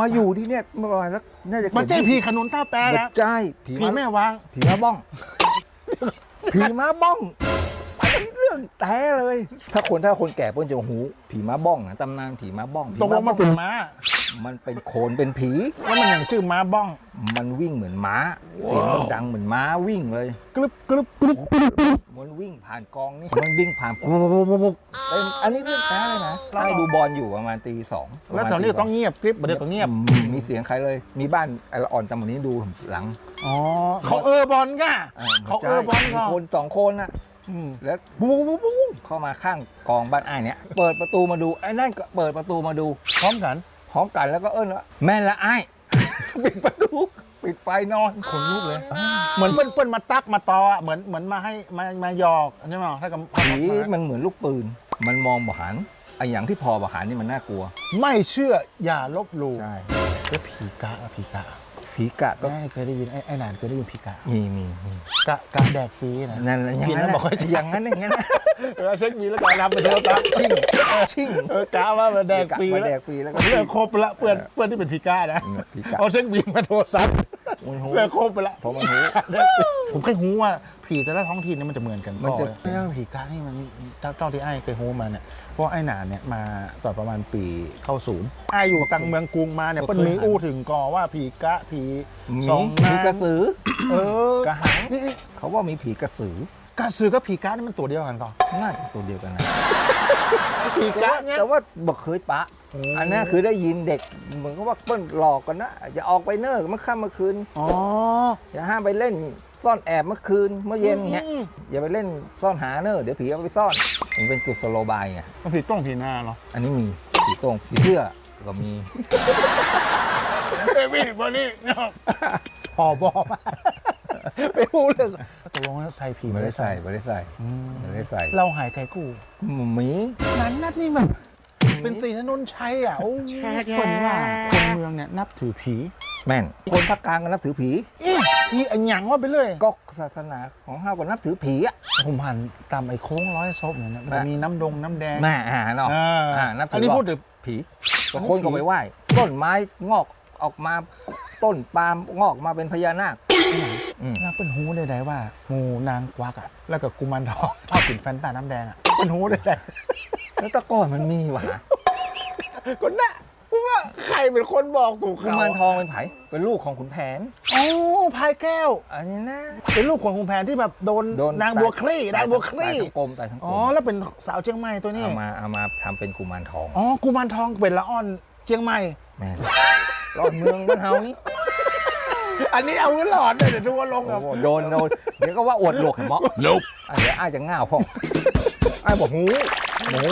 มาอยู่ที่เนี่ยเมื่อประมาณสักน่าจะเกิดมันใช่ผีขนุนท่าแปรไม่นะใช่ผีผีแม่วาง ผีม้าบ้อง ผีม้าบ้องไปเรื่องแต่เลย ถ้าคนถ้าคนแก่เพิ่นจะหูผีม้าบ้องนะตำนานผีม้าบ้องผีตกลงมันเป็นม้า มันเป็นโคลนเป็นผี แล้วมันอย่างชื่อม้าบ้อง มันวิ่งเหมือนม้า เสียงมันดังเหมือนม้าวิ่งเลยกรึบกรึบกรึบกรึบกรึบมันวิ่งผ่านกองนี่มันวิ่งผ่านปุ๊บปุ๊บปุ๊บปุ๊บเป็นอันนี้เรื่องแท้เลยนะให้ดูบอลอยู่ประมาณตีสองแล้วตอนนี้ต้องเงียบกริบเดี๋ยวต้องเงียบอืมมีเสียงใครเลย มีบ้านไอละอ่อนตำบลนี้ดูหลังอ๋อเขาเออบอลก่ะอ่เขาเออบอลมีก่อนคนสองคนน่ะอืมแล้วปุ๊บปุ๊บปุ๊บปุ๊บเข้ามาข้างกองบ้านอ้ายเนี่ยเปิดประตูมาดูไอ้นั่นก็เปิดประตูมาดูพร้อมกัน พร้อมกันแล้วก็เอิ้นว่าแม่นละอ้าย ปิดประตู ปิดไฟนอนคนลุกเลย เหมือนเปิ้ลเปิ้ลมาตักมาตออะเหมือนเหมือนมาให้มามาหยอกใช่ไหมถ้ากับผีมันเหมือนลูกปืน มันมองบหันไอ้อย่างที่พอบหันนี่มันน่ากลัว ไม่เชื่ออย่าลบหลู่ใช่แล้วผีกะอะผีกะ ผีกะก็แม่เคยได้ยินไอ้ไอ้หนานเคยได้ยินผีกะมีมีมีกะกะแดกฟรีนะนั่นแหละอย่างกินนั้นแล้วน่ะบอกว่าจะอย่างนั้นอย่างนั้นน่ะเวลาเช็คมีแล้วก็รับไปโทรศัพท์ชิ่งชิ่งเออกะว่ามาแดกฟรีมาแล้วแดกฟรีแล้วก็เรื่องครบไปละเพื่อนเพื่อนที่เป็นผีกะนะผีกะเอาเช็คบินมาโทรศัพท์ โอ้ยโหเรื่องครบไปละเพราะมันหูผมเคยหูว่าผีแต่ละท้องถิ่นเนี่ยมันจะเหมือนกันมันจะเรื่องผีกะนี่มันเท่าเท่าที่ไอ้เคยหูมาเนี่ยเพราะไอ้หนานเนี่ยมาตอนประมาณปีเข้าศูนย์ไอ้อยู่ตังเมืองกรุงมาเนี่ยเปิ้ลมีอู้ถึงก่อว่าผีกะผีมีสองผีนางกระสือเออกระหังนี่นี่เขาว่ามีผีกระสือ กระสือกับผีกะนี่มันตัวเดียวกันก่อน น่าจะตัวเดียวกันนะผีกะเนี่ย แต่ว่าบอกเคยปะ อืม อันนั้นคือได้ยินเด็กเหมือนกับว่าเปิ้ลหลอกกันนะอย่าออกไปเนอร์เมื่อค่ำเมื่อคืนอ๋อ อย่าห้ามไปเล่นซ่อนแอบเมื่อคืนเมื่อเย็นเงี้ยอืม อย่าไปเล่นซ่อนหาเนอร์เดี๋ยวผีเอาไปซ่อน มันเป็นกุศโลบายไงมันผีต้องผีหน้าเหรออันนี้มีผีโตรงผีเสื้อก็มี เอ้ยพี่บอนี่เนาะพอบอกมา ไม่พูดเลยตกลงแล้วใส่ผีไม่ได้ใส่ไม่ได้ใส่อืมไม่ได้ใส่ เราหายไกลกู้หมีนั้นนัดนี่มันเป็นสีถนนชัยอะโอ้คนว่าคนเมืองเนี่ยนับถือผี แม่น คนภาคกลางก็นับถือผีเอ๊ะผีอันหยังว่าไปเลย ก็ศาสนาของเฮาก็นับถือผีอะผมผ่านตามไอ้โค้งร้อยศพเนี่ยนะมันจะน่ะมีน้ำดงน้ำแดงแม่อ่าเนาะอ่าอ่านับถืออันนี้ว่าพูดถึงผีบางคนก็ไปไหว้ต้นไม้งอกออกมาต้นปาล์มงอกมาเป็นพญานาค อืมแล้วเป็นหูใดๆว่างูนางกวักอะแล้วก็กุมารทองชอบกินแฟนตาน้ำแดงอะเป็นหูใดแล้วแตะก้อนมันมีหวะๆก็น่ะเพราะว่าใครเป็นคนบอกสู่กุเขามารทองเป็นไผเป็นลูกของขุนแผน โอ้พายแก้ว อันนี้นะ เป็นลูกของคุณแผนที่แบบโดนโดนนางบัวคลี่ตนางบัวคลี่ตายทั้งกลมตายทั้งกลอ๋อมแล้วเป็นสาวเชียงใหม่ตัวนี้เอามาเอามาทำเป็นกุมารทองอ๋อกุมารทองเป็นละอ่อนเชียงใหม่ แม่นรอดเมืองบ้านเฮานี่ อันนี้เอาเงินหลอดเลยเดี๋ยวทัวร์ลงโอ้กับโหโดนโดนเดี๋ยวก็ว่าอวดหลวกเห็นมั้งเดี๋ยวอ้ายจะง่าวพ่องอ้ายบอกหูหมู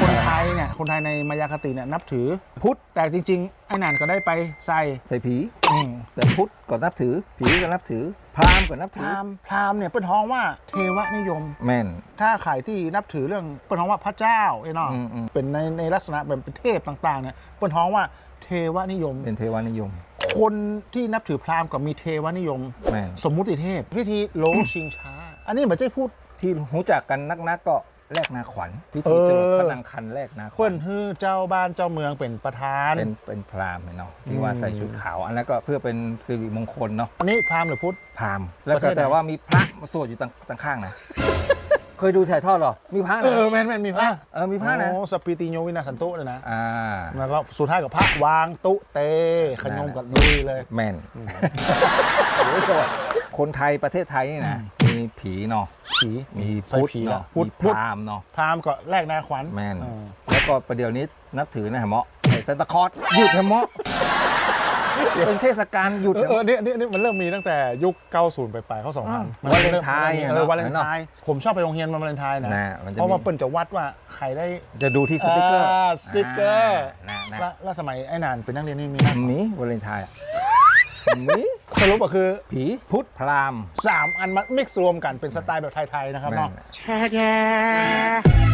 คนไทยเนี่ยคนไทยในมายาคติเนี่ยนับถือ พุทธแต่จริงๆไอ้นานก็ได้ไปใส่ใส่ผี อืมแต่พุทธก็นับถือ ผีก็นับถือ พราหมณ์ก็นับพถือ ราหมณ์พราหมณ์เนี่ยเป็นท้องว่าเทวนิยม แม่น ถ้าขายที่นับถือเรื่องเป็นท้องว่าพระเจ้าไอ้เนาะอืมอืม เป็นในในลักษณะแบบเป็นเทพต่างๆเนี่ยเป็นท้องว่า เทวนิยม เป็นเทวานิยม คนที่นับถือพราหมณ์กับมีเทวนิยม แม่น สมมุติเทพพิธีโลชิงช้า อันนี้เหมือนจะพูด ที่รู้จักกันนักๆก็แลกนาขวัญพิเอธีอเจอพระนางคันแลกนาขเพื่วัอญนฮือเจ้าบ้านเจ้าเมืองเป็นประธาน เป็นเป็นพราหมณ์เนาะที่อืมว่าใส่ชุดขาว อันนั้นก็เพื่อเป็นสิริมงคลเนาะอันนี้พราหมณ์หรือพุทธ พราหมณ์แล้วประเทก็ศไหน แต่ว่ามีพระมาสวดอยู่ต่างข้างๆนะ เคยดูถ่ายทอดเหรอ มีพระเอนะ อแมนแมนมีพระเออมีพระนะ โอ้สปิติโยวินาสันตุเลยนะอ่าแล้วก็สุดท้ายกับพระวางตุเตขนมกับลุยเลย แม่นโอ้โหคนไทยประเทศไทยนี่นะมีผีเนาะผีมีใส่พุทธผีเนาะพุทธมีพพุทธราหมณ์เนาะพราหมณ์ก็แลกนาขวัญแม่นเออแล้วก็ประเดี๋ยวนี้นับถือนะเหมาะไอ้ซานตาคลอสหยุดเหมาะ เป็นเทศกาลหยุด เออเออเนี่ยเนี่ยเนี่ยมันเริ่มมีตั้งแต่ยุค 90 ไปปลายๆเขาสองพันวาเลนไทน์เออะอเนาะวาเลนไทน์ผมชอบไปโรงเรียนวันวาเลนไทน์นะน่ะมันจะเพราะว่ามีเปิ้ลจะวัดว่าใครได้จะดูที่สติกเกอร์าสติกเกอร์นะนะแล้วแล้วสมัยไอ้นานเป็นนักเรียนนี่มีนะมีวาเลนไทน์อะมีสรุปก็คือ ผีพุทธพราหมณ์ 3 อันมามิกซ์รวมกันเป็นสไตล์แบบไทย ๆ นะครับแม่เนาะน